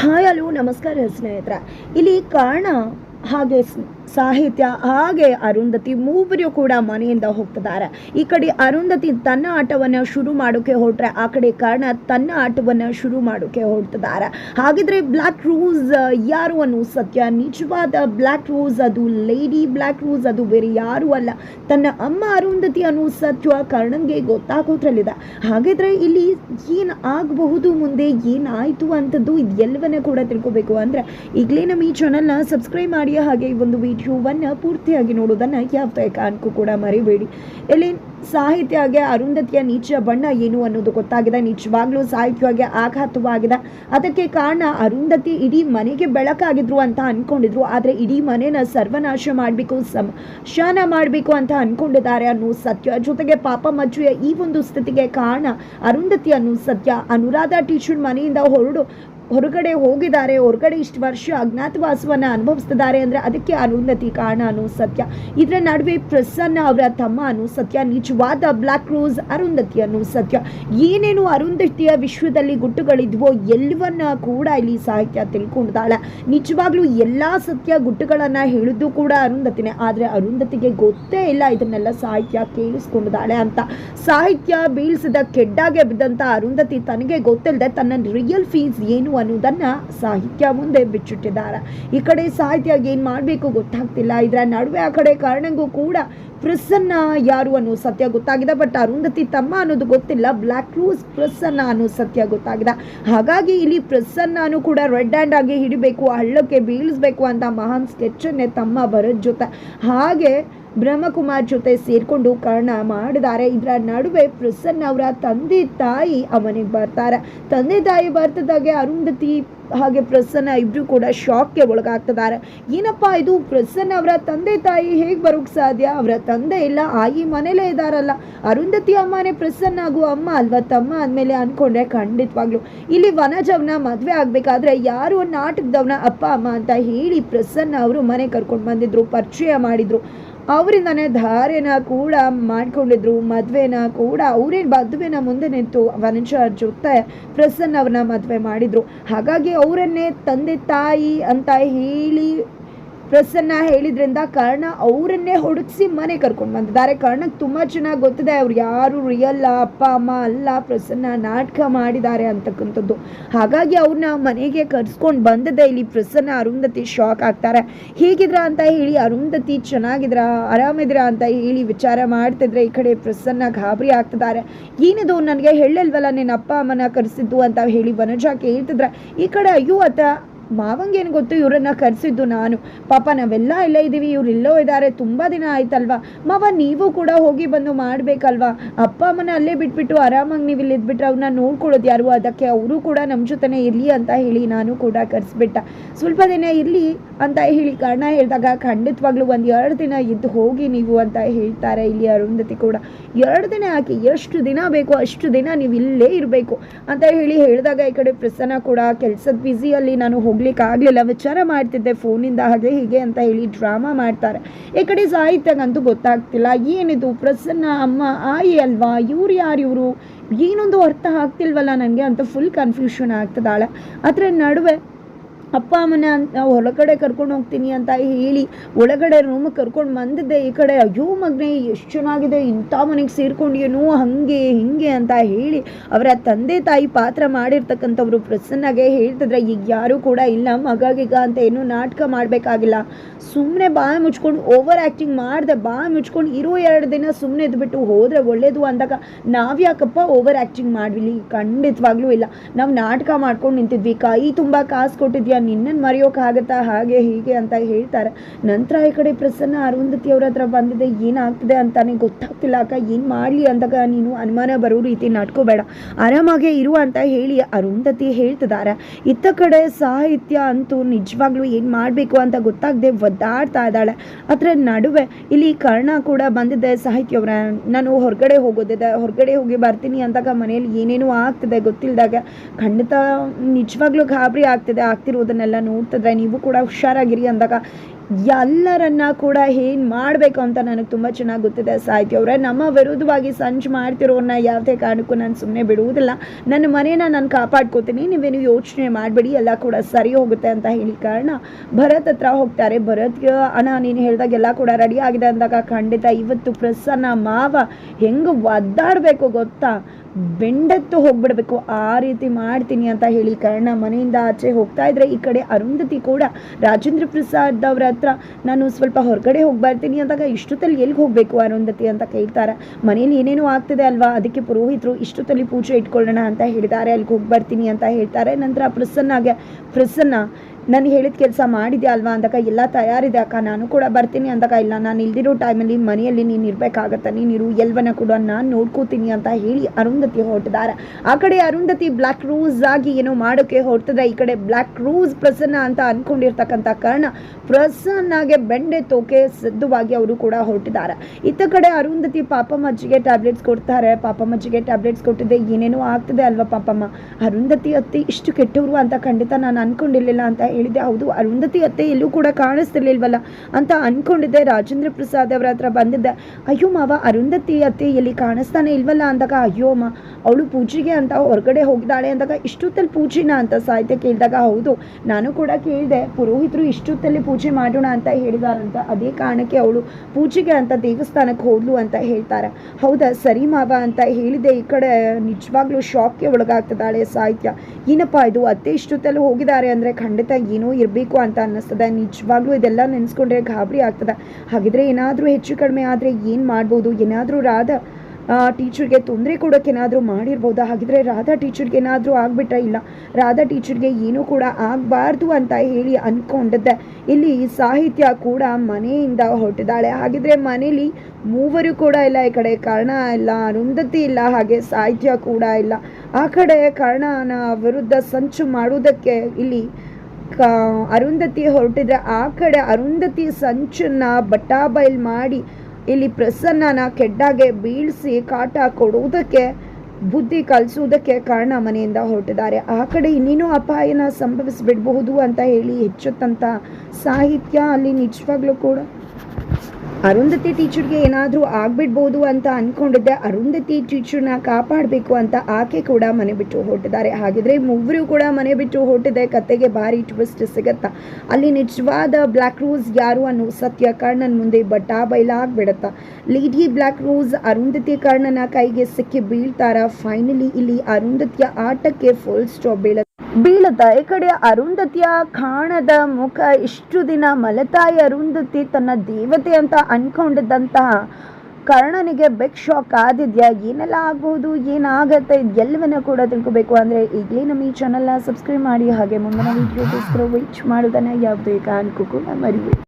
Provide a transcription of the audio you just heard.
Hi hello ನಮಸ್ಕಾರ ಸ್ನೇಹಿತರ. ಇಲ್ಲಿ ಕಾರಣ ಹಾಗೆ ಸಾಹಿತ್ಯ, ಹಾಗೆ ಅರುಂಧತಿ ಮೂವರು ಕೂಡ ಮನೆಯಿಂದ ಹೋಗ್ತಿದ್ದಾರೆ. ಈ ಕಡೆ ಅರುಂಧತಿ ತನ್ನ ಆಟವನ್ನು ಶುರು ಮಾಡೋಕೆ ಹೊರಟ್ರೆ, ಆ ಕಡೆ ಕಾರಣ ತನ್ನ ಆಟವನ್ನು ಶುರು ಮಾಡೋಕೆ ಹೊರಡ್ತಿದ್ದಾರೆ ಹಾಗಿದ್ರೆ ಬ್ಲ್ಯಾಕ್ ರೋಸ್ ಯಾರು ಅನ್ನೋ ಸತ್ಯ? ನಿಜವಾದ ಬ್ಲ್ಯಾಕ್ ರೋಸ್ ಅದು ಲೇಡಿ ಬ್ಲ್ಯಾಕ್ ರೋಸ್ ಅದು ಬೇರೆ ಯಾರು ಅಲ್ಲ. ತನ್ನ ಅಮ್ಮ ಅರುಂಧತಿ ಅನ್ನೋ ಸತ್ಯ ಕರ್ಣನ್ಗೆ ಗೊತ್ತಾಗೋದ್ರಲ್ಲಿದೆ. ಹಾಗಿದ್ರೆ ಇಲ್ಲಿ ಏನು ಆಗಬಹುದು, ಮುಂದೆ ಏನಾಯಿತು ಅಂತದ್ದು ಇದೆಲ್ಲವನ್ನ ಕೂಡ ತಿಳ್ಕೊಬೇಕು. ಅಂದರೆ ಈಗಲೇ ನಮ್ಮ ಈ ಚಾನಲ್ನ ಸಬ್ಸ್ಕ್ರೈಬ್ ಮಾಡಿ, ಹಾಗೆ ಈ ಒಂದು ವಿಡಿಯೋವನ್ನು ಪೂರ್ತಿಯಾಗಿ ನೋಡೋದನ್ನು ಯಾವುದೇ ಕಾರಣಕ್ಕೂ ಕೂಡ ಮರಿಬೇಡಿ. ಇಲ್ಲಿ ಸಾಹಿತ್ಯಗೆ ಅರುಂಧತಿಯ ನೀಚ ಬಣ್ಣ ಏನು ಅನ್ನೋದು ಗೊತ್ತಾಗಿದೆ. ನಿಜವಾಗ್ಲೂ ಸಾಹಿತ್ಯವಾಗಿ ಆಘಾತವಾಗಿದೆ. ಅದಕ್ಕೆ ಕಾರಣ ಅರುಂಧತಿ ಇಡೀ ಮನೆಗೆ ಬೆಳಕಾಗಿದ್ರು ಅಂತ ಅನ್ಕೊಂಡಿದ್ರು. ಆದರೆ ಇಡೀ ಮನೆನ ಸರ್ವನಾಶ ಮಾಡಬೇಕು ಶಾನ ಮಾಡಬೇಕು ಅಂತ ಅನ್ಕೊಂಡಿದ್ದಾರೆ ಅನ್ನೋ ಸತ್ಯ. ಜೊತೆಗೆ ಪಾಪ ಮಜ್ಜೆಯ ಈ ಒಂದು ಸ್ಥಿತಿಗೆ ಕಾರಣ ಅರುಂಧತಿ ಅನ್ನೋ ಸತ್ಯ. ಅನುರಾಧ ಟೀಚರ್ ಮನೆಯಿಂದ ಹೊರಡು ಹೊರಗಡೆ ಹೋಗಿದ್ದಾರೆ. ಹೊರಗಡೆ ಇಷ್ಟು ವರ್ಷ ಅಜ್ಞಾತವಾಸವನ್ನು ಅನುಭವಿಸ್ತಿದ್ದಾರೆ ಅಂದರೆ ಅದಕ್ಕೆ ಅನುನ್ನತಿ ಕಾರಣ ಅನ್ನೋ ಸತ್ಯ ಇದರ ನಡುವೆ ಪ್ರಸನ್ನ ಅವರ ತಮ್ಮ ಅನ್ನೋ ಸತ್ಯ ನಿಜವಾದ ಬ್ಲ್ಯಾಕ್ ರೋಸ್ ಅರುಂಧತಿ ಅನ್ನೋ ಸತ್ಯ ಏನೇನು ಅರುಂಧತಿಯ ವಿಶ್ವದಲ್ಲಿ ಗುಟ್ಟುಗಳಿದ್ವೋ ಎಲ್ಲವನ್ನ ಕೂಡ ಇಲ್ಲಿ ಸಾಹಿತ್ಯ ತಿಳ್ಕೊಂಡಿದ್ದಾಳೆ. ನಿಜವಾಗ್ಲೂ ಎಲ್ಲ ಸತ್ಯ ಗುಟ್ಟುಗಳನ್ನ ಹೇಳಿದ್ದು ಕೂಡ ಅರುಂಧತಿನೇ. ಆದರೆ ಅರುಂಧತಿಗೆ ಗೊತ್ತೇ ಇಲ್ಲ ಇದನ್ನೆಲ್ಲ ಸಾಹಿತ್ಯ ಕೇಳಿಸ್ಕೊಂಡಿದ್ದಾಳೆ ಅಂತ. ಸಾಹಿತ್ಯ ಬೀಳ್ಸಿದ ಕೆಡ್ಡಾಗೆ ಬಿದ್ದಂತ ಅರುಂಧತಿ ತನಗೆ ಗೊತ್ತಿಲ್ಲದೆ ತನ್ನ ರಿಯಲ್ ಫೀಸ್ ಏನು ಅನ್ನೋದನ್ನ ಸಾಹಿತ್ಯ ಮುಂದೆ ಬಿಚ್ಚಿಟ್ಟಿದ್ದಾರೆ. ಈ ಕಡೆ ಸಾಹಿತ್ಯ ಏನು ಮಾಡಬೇಕು ಗೊತ್ತಾಗ್ತಿಲ್ಲ. ಇದರ ನಡುವೆ ಆ ಕಡೆ ಕಾರಣಕ್ಕೂ ಕೂಡ ಪ್ರಸನ್ನ ಯಾರು ಅನ್ನೋ ಸತ್ಯ ಗೊತ್ತಾಗಿದೆ. ಬಟ್ ಅರುಂಧತಿ ತಮ್ಮ ಅನ್ನೋದು ಗೊತ್ತಿಲ್ಲ. ಬ್ಲ್ಯಾಕ್ ರೂಸ್ ಪ್ರಸನ್ನ ಅನ್ನೋ ಸತ್ಯ ಗೊತ್ತಾಗಿದೆ. ಹಾಗಾಗಿ ಇಲ್ಲಿ ಪ್ರಸನ್ನನು ಕೂಡ ರೆಡ್ ಹ್ಯಾಂಡ್ ಆಗಿ ಹಿಡಿಬೇಕು, ಹಳ್ಳಕ್ಕೆ ಬೀಳಿಸ್ಬೇಕು ಅಂತ ಮಹಾನ್ ಸ್ಕೆಚನ್ನೇ ತಮ್ಮ ಬರೋದ್ ಜೊತೆ. ಹಾಗೆ ಬ್ರಹ್ಮಕುಮಾರ್ ಜೊತೆ ಸೇರಿಕೊಂಡು ಕರ್ಣ ಮಾಡಿದ್ದಾರೆ. ಇದರ ನಡುವೆ ಪ್ರಸನ್ನ ಅವರ ತಂದೆ ತಾಯಿ ಅವನಿಗೆ ಬರ್ತಾರೆ. ತಂದೆ ತಾಯಿ ಬರ್ತದಾಗೆ ಅರುಂಧತಿ ಹಾಗೆ ಪ್ರಸನ್ನ ಇಬ್ರು ಕೂಡ ಶಾಕ್ಗೆ ಒಳಗಾಗ್ತಿದ್ದಾರೆ. ಏನಪ್ಪ ಇದು? ಪ್ರಸನ್ನ ಅವರ ತಂದೆ ತಾಯಿ ಹೇಗೆ ಬರೋಕ್ ಸಾಧ್ಯ? ಅವರ ತಂದೆ ಇಲ್ಲ, ಆಯಿ ಮನೇಲೇ ಇದಾರಲ್ಲ ಅರುಂಧತಿ ಅಮ್ಮನೇ ಪ್ರಸನ್ನ ಆಗು ಅಮ್ಮ ಅಲ್ವಾ? ತಮ್ಮ ಅಂದಮೇಲೆ ಅನ್ಕೊಂಡ್ರೆ ಖಂಡಿತವಾಗ್ಲು. ಇಲ್ಲಿ ವನಜವ್ನ ಮದುವೆ ಆಗ್ಬೇಕಾದ್ರೆ ಯಾರು ನಾಟಕದವ್ನ ಅಪ್ಪ, ಅಮ್ಮ ಅಂತ ಹೇಳಿ ಪ್ರಸನ್ನ ಅವರು ಮನೆ ಕರ್ಕೊಂಡು ಬಂದಿದ್ರು, ಪರಿಚಯ ಮಾಡಿದ್ರು. ಅವರಿಂದನೇ ಧಾರೆನ ಕೂಡ ಮಾಡ್ಕೊಂಡಿದ್ರು, ಮದ್ವೆನ ಕೂಡ. ಅವರೇ ಮದುವೆನ ಮುಂದೆ ನಿಂತು ವನಜ ಜೊತೆ ಪ್ರಸನ್ನ ಅವ್ರನ್ನ ಮದುವೆ ಮಾಡಿದ್ರು. ಹಾಗಾಗಿ ಅವರನ್ನೇ ತಂದೆ ತಾಯಿ ಅಂತ ಹೇಳಿ ಪ್ರಸನ್ನ ಹೇಳಿದ್ರಿಂದ ಕರ್ಣ ಅವರನ್ನೇ ಹುಡುಕ್ಸಿ ಮನೆ ಕರ್ಕೊಂಡು ಬಂದಿದ್ದಾರೆ. ಕರ್ಣಕ್ಕೆ ತುಂಬ ಚೆನ್ನಾಗಿ ಗೊತ್ತಿದೆ, ಅವ್ರು ಯಾರು ರಿಯಲ್ಲ ಅಪ್ಪ, ಅಮ್ಮ ಅಲ್ಲ, ಪ್ರಸನ್ನ ನಾಟಕ ಮಾಡಿದ್ದಾರೆ ಅಂತಕ್ಕಂಥದ್ದು. ಹಾಗಾಗಿ ಅವ್ರನ್ನ ಮನೆಗೆ ಕರ್ಸ್ಕೊಂಡು ಬಂದಿದೆ ಇಲ್ಲಿ ಪ್ರಸನ್ನ, ಅರುಂಧತಿ ಶಾಕ್ ಆಗ್ತಾರೆ. ಹೇಗಿದ್ರ ಅಂತ ಹೇಳಿ ಅರುಂಧತಿ ಚೆನ್ನಾಗಿದ್ರ, ಆರಾಮಿದ್ರ ಅಂತ ಹೇಳಿ ವಿಚಾರ ಮಾಡ್ತಿದ್ರೆ ಈ ಕಡೆ ಪ್ರಸನ್ನ ಗಾಬರಿ ಆಗ್ತಿದ್ದಾರೆ. ಏನಿದು ನನಗೆ ಹೇಳಲ್ವಲ್ಲ, ನಿನ್ನ ಅಪ್ಪ ಅಮ್ಮನ ಕರೆಸಿದ್ದು ಅಂತ ಹೇಳಿ ವನಜಾ ಕೇಳ್ತಿದ್ರೆ, ಈ ಕಡೆ ಅಯ್ಯೋ, ಅತ್ತ ಮಾವಂಗೇನು ಗೊತ್ತು? ಇವರನ್ನ ಕರೆಸಿದ್ದು ನಾನು. ಪಾಪ ನಾವೆಲ್ಲ ಎಲ್ಲ ಇದ್ದೀವಿ ಇವ್ರು ಇಲ್ಲೋ ಇದ್ದಾರೆ ತುಂಬ ದಿನ ಆಯ್ತಲ್ವಾ? ಮಾವ, ನೀವು ಕೂಡ ಹೋಗಿ ಬಂದು ಮಾಡಬೇಕಲ್ವಾ? ಅಪ್ಪ ಅಮ್ಮನ ಅಲ್ಲೇ ಬಿಟ್ಬಿಟ್ಟು ಆರಾಮಾಗಿ ನೀವು ಇಲ್ಲಿ ಇದ್ಬಿಟ್ರೆ ಅವ್ರನ್ನ ನೋಡ್ಕೊಳ್ಳೋದು ಯಾರು? ಅದಕ್ಕೆ ಅವರು ಕೂಡ ನಮ್ಮ ಜೊತೆನೇ ಇರಲಿ ಅಂತ ಹೇಳಿ ನಾನು ಕೂಡ ಕರೆಸ್ಬಿಟ್ಟ. ಸ್ವಲ್ಪ ದಿನ ಇರಲಿ ಅಂತ ಹೇಳಿ ಕಾರಣ ಹೇಳಿದಾಗ ಖಂಡಿತವಾಗ್ಲೂ ಒಂದು ಎರಡು ದಿನ ಇದ್ದು ಹೋಗಿ ನೀವು ಅಂತ ಹೇಳ್ತಾರೆ ಇಲ್ಲಿ ಅರುಂಧತಿ ಕೂಡ. ಎರಡು ದಿನ ಹಾಕಿ ಎಷ್ಟು ದಿನ ಬೇಕು? ಅಷ್ಟು ದಿನ ನೀವು ಇಲ್ಲೇ ಇರಬೇಕು ಅಂತ ಹೇಳಿ ಹೇಳಿದಾಗ ಈ ಕಡೆ ಪ್ರಸನ್ನ ಕೂಡ ಕೆಲಸದ ಬ್ಯುಸಿಯಲ್ಲಿ ನಾನು ಹೋಗ್ಲಿಕ್ಕೆ ಆಗಲಿಲ್ಲ ವಿಚಾರ ಮಾಡ್ತಿದ್ದೆ, ಫೋನಿಂದ ಹಾಗೆ ಹೀಗೆ ಅಂತ ಹೇಳಿ ಡ್ರಾಮಾ ಮಾಡ್ತಾರೆ. ಈ ಕಡೆ ಸಾಹಿತ್ಯಗಂತೂ ಗೊತ್ತಾಗ್ತಿಲ್ಲ. ಏನಿದು? ಪ್ರಸನ್ನ, ಅಮ್ಮ, ಆಯಿ ಅಲ್ವಾ? ಇವ್ರು ಯಾರು ಇವರು? ಏನೊಂದು ಅರ್ಥ ಆಗ್ತಿಲ್ವಲ್ಲ ನನಗೆ ಅಂತ ಫುಲ್ ಕನ್ಫ್ಯೂಷನ್ ಆಗ್ತದಾಳೆ. ಅದರ ನಡುವೆ ಅಪ್ಪ ಅಮ್ಮನ ಅಂತ ಹೊರಗಡೆ ಕರ್ಕೊಂಡು ಹೋಗ್ತೀನಿ ಅಂತ ಹೇಳಿ ಒಳಗಡೆ ರೂಮಿಗೆ ಕರ್ಕೊಂಡು ಬಂದಿದ್ದೆ. ಈ ಕಡೆ ಅಯ್ಯೋ ಮಗ್ನೆ, ಎಷ್ಟು ಚೆನ್ನಾಗಿದೆ, ಇಂಥ ಮನೆಗೆ ಸೇರ್ಕೊಂಡೇನು ಹಾಗೆ, ಹಿಂಗೆ ಅಂತ ಹೇಳಿ ಅವರ ತಂದೆ ತಾಯಿ ಪಾತ್ರ ಮಾಡಿರ್ತಕ್ಕಂಥವ್ರು ಪ್ರಸನ್ನಾಗೆ ಹೇಳ್ತಿದ್ರೆ, ಈಗ ಯಾರೂ ಕೂಡ ಇಲ್ಲ ಮಗಗೀಗ ಅಂತ ಏನು ನಾಟಕ ಮಾಡಬೇಕಾಗಿಲ್ಲ. ಸುಮ್ಮನೆ ಬಾಯಿ ಮುಚ್ಕೊಂಡು ಓವರ್ ಆ್ಯಕ್ಟಿಂಗ್ ಮಾಡಿದೆ. ಬಾಯಿ ಮುಚ್ಕೊಂಡು ಇರೋ ಎರಡು ದಿನ ಸುಮ್ಮನೆ ಇದ್ಬಿಟ್ಟು ಹೋದರೆ ಒಳ್ಳೇದು ಅಂದಾಗ ನಾವ್ಯಾಕಪ್ಪ ಓವರ್ ಆ್ಯಕ್ಟಿಂಗ್ ಮಾಡಲಿ ಖಂಡಿತವಾಗ್ಲೂ ಇಲ್ಲ. ನಾವು ನಾಟಕ ಮಾಡ್ಕೊಂಡು ನಿಂತಿದ್ವಿ. ಕೈ ತುಂಬ ಕಾಸು ಕೊಟ್ಟಿದ್ಯಾ ನಿನ್ನನ್ನು ಮರೆಯೋಕ್ಕಾಗತ್ತಾ ಹಾಗೆ ಹೀಗೆ ಅಂತ ಹೇಳ್ತಾರೆ. ನಂತರ ಈ ಕಡೆ ಪ್ರಸನ್ನ ಅರುಂಧತಿ ಅವ್ರ ಹತ್ರ ಬಂದಿದೆ, ಏನಾಗ್ತದೆ ಅಂತಾನೆ ಗೊತ್ತಾಗ್ತಿಲ್ಲ. ಅಕ್ಕ, ಏನು ಮಾಡಲಿ ಅಂದಾಗ ನೀನು ಅನುಮಾನ ಬರೋ ರೀತಿ ನಡ್ಕೋಬೇಡ. ಆರಾಮಾಗೆ ಇರು ಅಂತ ಹೇಳಿ ಅರುಂಧತಿ ಹೇಳ್ತಿದ್ದಾರೆ. ಇತ್ತ ಕಡೆ ಸಾಹಿತ್ಯ ಅಂತೂ ನಿಜವಾಗ್ಲೂ ಏನು ಮಾಡಬೇಕು ಅಂತ ಗೊತ್ತಾಗದೆ ಒದ್ದಾಡ್ತಾ ಇದ್ದಾಳೆ. ಅದರ ನಡುವೆ ಇಲ್ಲಿ ಕರ್ಣ ಕೂಡ ಬಂದಿದೆ ಸಾಹಿತ್ಯವರ ನಾನು ಹೊರಗಡೆ ಹೋಗೋದಿದೆ, ಹೊರಗಡೆ ಹೋಗಿ ಬರ್ತೀನಿ ಅಂದಾಗ ಮನೆಯಲ್ಲಿ ಏನೇನೋ ಆಗ್ತಿದೆ ಗೊತ್ತಿಲ್ಲದಾಗ ಖಂಡಿತ ನಿಜವಾಗ್ಲೂ ಗಾಬರಿ ಆಗ್ತಿದೆ ಆಗ್ತಿರೋದನ್ನೆಲ್ಲ ನೋಡ್ತಿದ್ರೆ ನೀವು ಕೂಡ ಹುಷಾರಾಗಿರಿ ಅಂದಾಗ ಎಲ್ಲರನ್ನ ಕೂಡ ಏನು ಮಾಡಬೇಕು ಅಂತ ನನಗೆ ತುಂಬ ಚೆನ್ನಾಗಿ ಗೊತ್ತಿದೆ ಸಾಹಿತ್ಯ ಅವರೇ. ನಮ್ಮ ವಿರುದ್ಧವಾಗಿ ಸಂಚು ಮಾಡ್ತಿರೋನ್ನ ಯಾವುದೇ ಕಾರಣಕ್ಕೂ ನಾನು ಸುಮ್ಮನೆ ಬಿಡುವುದಿಲ್ಲ. ನನ್ನ ಮನೇನ ನಾನು ಕಾಪಾಡ್ಕೋತೀನಿ. ನೀವೇನು ಯೋಚನೆ ಮಾಡಬೇಡಿ. ಎಲ್ಲ ಕೂಡ ಸರಿ ಹೋಗುತ್ತೆ ಅಂತ ಹೇಳಿ ಕಾರಣ ಭರತ್ ಹತ್ರ ಹೋಗ್ತಾರೆ. ಭರತ್ಗೆ, ಅಣ್ಣ, ನೀನು ಹೇಳಿದಾಗ ಎಲ್ಲ ಕೂಡ ರೆಡಿ ಆಗಿದೆ ಅಂದಾಗ ಖಂಡಿತ ಇವತ್ತು ಪ್ರಸನ್ನ ಮಾವ ಹೆಂಗೆ ಒದ್ದಾಡಬೇಕು ಗೊತ್ತಾ? ಬೆಂಡೆತ್ತು ಹೋಗ್ಬಿಡ್ಬೇಕು. ಆ ರೀತಿ ಮಾಡ್ತೀನಿ ಅಂತ ಹೇಳಿ ಕರ್ಣ ಮನೆಯಿಂದ ಆಚೆ ಹೋಗ್ತಾ ಇದ್ರೆ ಈ ಕಡೆ ಅರುಂಧತಿ ಕೂಡ ರಾಜೇಂದ್ರ ಪ್ರಸಾದ್ ಅವ್ರ ಹತ್ರ ನಾನು ಸ್ವಲ್ಪ ಹೊರಗಡೆ ಹೋಗಿ ಬರ್ತೀನಿ ಅಂದಾಗ ಇಷ್ಟೊತ್ತಲ್ಲಿ ಎಲ್ಲಿಗೆ ಹೋಗಬೇಕು ಅರುಂಧತಿ ಅಂತ ಕೇಳ್ತಾರೆ. ಮನೇಲಿ ಏನೇನೋ ಆಗ್ತಿದೆ ಅಲ್ವಾ? ಅದಕ್ಕೆ ಪುರೋಹಿತರು ಇಷ್ಟೊತ್ತಲ್ಲಿ ಪೂಜೆ ಇಟ್ಕೊಳ್ಳೋಣ ಅಂತ ಹೇಳಿದ್ದಾರೆ. ಅಲ್ಲಿಗೆ ಹೋಗಿ ಬರ್ತೀನಿ ಅಂತ ಹೇಳ್ತಾರೆ. ನಂತರ ಪ್ರಸನ್ನಾಗೆ, ಪ್ರಸನ್ನ ನಾನು ಹೇಳಿದ ಕೆಲಸ ಮಾಡಿದ್ಯಾ ಅಲ್ವಾ ಅಂದಾಗ ಎಲ್ಲ ತಯಾರಿದೆ ಅಕ್ಕ, ನಾನು ಕೂಡ ಬರ್ತೀನಿ ಅಂದಾಗ, ಇಲ್ಲ, ನಾನು ಇಲ್ದಿರೋ ಟೈಮಲ್ಲಿ ಮನೆಯಲ್ಲಿ ನೀನು ಇರಬೇಕಾಗತ್ತೆ ನೀನಿರು ಎಲ್ವನ ಕೂಡ, ನಾನು ನೋಡ್ಕೋತೀನಿ ಅಂತ ಹೇಳಿ ಅರುಂಧತಿ ಹೊರಟಿದ್ದಾರೆ ಆ ಕಡೆ ಅರುಂಧತಿ ಬ್ಲ್ಯಾಕ್ ರೂಸ್ ಆಗಿ ಏನೋ ಮಾಡೋಕ್ಕೆ ಹೊರಟಿದ್ರೆ ಈ ಕಡೆ ಬ್ಲ್ಯಾಕ್ ರೂಸ್ ಪ್ರಸನ್ನ ಅಂತ ಅಂದ್ಕೊಂಡಿರ್ತಕ್ಕಂಥ ಕಾರಣ ಪ್ರಸನ್ನಾಗೆ ಬೆಂಡೆ ತೋಕೆ ಸಿದ್ಧವಾಗಿ ಅವರು ಕೂಡ ಹೊರಟಿದ್ದಾರೆ ಇತ್ತ ಕಡೆ ಅರುಂಧತಿ ಪಾಪಮ್ಮಜ್ಜಿಗೆ ಟ್ಯಾಬ್ಲೆಟ್ಸ್ ಕೊಡ್ತಾರೆ. ಪಾಪಮ್ಮಜ್ಜಿಗೆ ಟ್ಯಾಬ್ಲೆಟ್ಸ್ ಕೊಟ್ಟಿದ್ದೆ. ಏನೇನೋ ಆಗ್ತದೆ ಅಲ್ವಾ ಪಾಪಮ್ಮ? ಅರುಂಧತಿ ಅತ್ತಿ, ಇಷ್ಟು ಕೆಟ್ಟವರು ಅಂತ ಖಂಡಿತ ನಾನು ಅನ್ಕೊಂಡಿರ್ಲಿಲ್ಲ ಅಂತ ಹೇಳಿದೆ ಹೌದು, ಅರುಂಧತಿ ಅತ್ತೆ ಎಲ್ಲೂ ಕೂಡ ಕಾಣಿಸ್ತಿರ್ಲಿಲ್ವಲ್ಲ? ಅಂತ ಅನ್ಕೊಂಡಿದ್ದೆ. ರಾಜೇಂದ್ರ ಪ್ರಸಾದ್ ಅವರ ಹತ್ರ ಬಂದಿದ್ದೆ, ಅಯ್ಯೋ ಮಾವ, ಅರುಂಧತಿ ಅತ್ತೆ ಎಲ್ಲಿ ಕಾಣಿಸ್ತಾನೆ ಇಲ್ವಲ್ಲ? ಅಂದಾಗ, ಅಯ್ಯೋ ಅಮ್ಮ, ಅವಳು ಪೂಜೆಗೆ ಅಂತ ಹೊರಗಡೆ ಹೋಗಿದ್ದಾಳೆ ಅಂದಾಗ, ಇಷ್ಟೊತ್ತಲ್ಲಿ ಪೂಜೆನಾ? ಅಂತ ಸಾಹಿತ್ಯ ಕೇಳಿದಾಗ, ಹೌದು, ನಾನು ಕೂಡ ಕೇಳಿದೆ, ಪುರೋಹಿತರು ಇಷ್ಟೊತ್ತಲ್ಲಿ ಪೂಜೆ ಮಾಡೋಣ ಅಂತ ಹೇಳಿದಾರಂತ, ಅದೇ ಕಾರಣಕ್ಕೆ ಅವಳು ಪೂಜೆಗೆ ಅಂತ ದೇವಸ್ಥಾನಕ್ಕೆ ಹೋದ್ಲು ಅಂತ ಹೇಳ್ತಾರೆ. ಹೌದಾ, ಸರಿ ಮಾವ, ಅಂತ ಹೇಳಿದೆ ಈ ಕಡೆ ನಿಜವಾಗ್ಲೂ ಶಾಕ್ಗೆ ಒಳಗಾಗ್ತದಾಳೆ ಸಾಹಿತ್ಯ. ಏನಪ್ಪ ಇದು, ಅತ್ತೆ ಇಷ್ಟೊತ್ತಲ್ಲಿ ಹೋಗಿದ್ದಾರೆ ಅಂದರೆ ಖಂಡಿತ ಏನೋ ಇರಬೇಕು ಅಂತ ಅನ್ನಿಸ್ತದೆ. ನಿಜವಾಗ್ಲೂ ಇದೆಲ್ಲ ನೆನೆಸ್ಕೊಂಡ್ರೆ ಗಾಬರಿ ಆಗ್ತದೆ. ಹಾಗಿದ್ರೆ ಏನಾದರೂ ಹೆಚ್ಚು ಕಡಿಮೆ ಆದರೆ ಏನು ಮಾಡ್ಬೋದು? ಏನಾದರೂ ರಾಧ ಟೀಚರ್ಗೆ ತೊಂದರೆ ಕೊಡೋಕೆ ಏನಾದರೂ ಮಾಡಿರ್ಬೋದಾ? ಹಾಗಿದ್ರೆ ರಾಧಾ ಟೀಚರ್ಗೆ ಏನಾದರೂ ಆಗ್ಬಿಟ್ರೆ ಇಲ್ಲ? ರಾಧಾ ಟೀಚರ್ಗೆ ಏನೂ ಕೂಡ ಆಗಬಾರ್ದು ಅಂತ ಹೇಳಿ ಅಂದ್ಕೊಂಡಿದ್ದೆ ಇಲ್ಲಿ ಸಾಹಿತ್ಯ ಕೂಡ ಮನೆಯಿಂದ ಹೊರಟಿದ್ದಾಳೆ. ಹಾಗಿದ್ರೆ ಮನೇಲಿ ಮೂವರು ಕೂಡ ಇಲ್ಲ. ಈ ಕಡೆ ಕರ್ಣ ಇಲ್ಲ, ಅರುಂಧತಿ ಇಲ್ಲ, ಹಾಗೆ ಸಾಹಿತ್ಯ ಕೂಡ ಇಲ್ಲ. ಆ ಕಡೆ ಕರ್ಣನ ವಿರುದ್ಧ ಸಂಚು ಮಾಡುವುದಕ್ಕೆ ಇಲ್ಲಿ ಅರುಂಧತಿ ಹೊರಟಿದ್ರೆ ಆ ಕಡೆ ಅರುಂಧತಿ ಸಂಚನ್ನ ಬಟಾಬೈಲ್ ಮಾಡಿ ಇಲ್ಲಿ ಪ್ರಸನ್ನನ ಕೆಡ್ಡಾಗೆ ಬೀಳಿಸಿ ಕಾಟ ಕೊಡುವುದಕ್ಕೆ, ಬುದ್ಧಿ ಕಲಿಸುವುದಕ್ಕೆ ಕಾರಣ ಮನೆಯಿಂದ ಹೊರಟಿದ್ದಾರೆ. ಆ ಕಡೆ ಇನ್ನೇನು ಅಪಾಯನ ಸಂಭವಿಸಿಬಿಡಬಹುದು ಅಂತ ಹೇಳಿ ಹೆಚ್ಚುತ್ತಂತ ಸಾಹಿತ್ಯ ಅಲ್ಲಿ ನಿಜವಾಗ್ಲೂ ಕೂಡ ಅರುಂಧತಿ ಟೀಚರ್ಗೆ ಏನಾದರೂ ಆಗ್ಬಿಡ್ಬೋದು ಅಂತ ಅಂದ್ಕೊಂಡಿದ್ದೆ ಅರುಂಧತಿ ಟೀಚರ್ನ ಕಾಪಾಡಬೇಕು ಅಂತ ಆಕೆ ಕೂಡ ಮನೆ ಬಿಟ್ಟು ಹೊರಟಿದ್ದಾರೆ. ಹಾಗಿದ್ರೆ ಮೂವರು ಕೂಡ ಮನೆ ಬಿಟ್ಟು ಹೊರಟಿದೆ. ಕತೆಗೆ ಭಾರಿ ಟ್ವಿಸ್ಟ್ ಸಿಗತ್ತಾ? ಅಲ್ಲಿ ನಿಜವಾದ ಬ್ಲ್ಯಾಕ್ ರೋಸ್ ಯಾರು ಅನ್ನೋ ಸತ್ಯ ಕರ್ಣನ್ ಮುಂದೆ ಬಟ್ಟ ಬಯಲಾಗ್ಬಿಡತ್ತ ಲೇಡಿ ಬ್ಲ್ಯಾಕ್ ರೋಸ್ ಅರುಂಧತಿ ಕರ್ಣನ ಕೈಗೆ ಸಿಕ್ಕಿ ಬೀಳ್ತಾರ? ಫೈನಲಿ ಇಲ್ಲಿ ಅರುಂಧತಿಯ ಆಟಕ್ಕೆ ಫುಲ್ ಸ್ಟಾಪ್ ಬೀಳ ಬೀಳತ್ತ ಈ ಕಡೆ ಅರುಂಧತಿಯ ಕಾಣದ ಮುಖ ಇಷ್ಟು ದಿನ ಮಲತಾಯಿ ಅರುಂಧತಿ ತನ್ನ ದೇವತೆ ಅಂತ ಅನ್ಕೊಂಡಿದ್ದಂತಹ ಕರ್ಣನಿಗೆ ಬೆಗ್ ಶಾಕ್ ಆದಿದ್ಯಾ? ಏನೆಲ್ಲ ಆಗ್ಬಹುದು ಏನಾಗತ್ತೆ? ಎಲ್ಲವನ್ನ ಕೂಡ ತಿಳ್ಕೊಬೇಕು. ಅಂದರೆ ಈಗಲೇ ನಮ್ಮ ಈ ಚಾನಲ್ನ ಸಬ್ಸ್ಕ್ರೈಬ್ ಮಾಡಿ, ಹಾಗೆ ಮುಂದಿನ ವೀಡಿಯೋಗೋಸ್ಕರ ವೆಯ್ಟ್ ಮಾಡೋದನ್ನ ಯಾವುದೇ ಕಾರಣಕ್ಕೂ ಕೂಡ ಮರಿಬೇಡಿ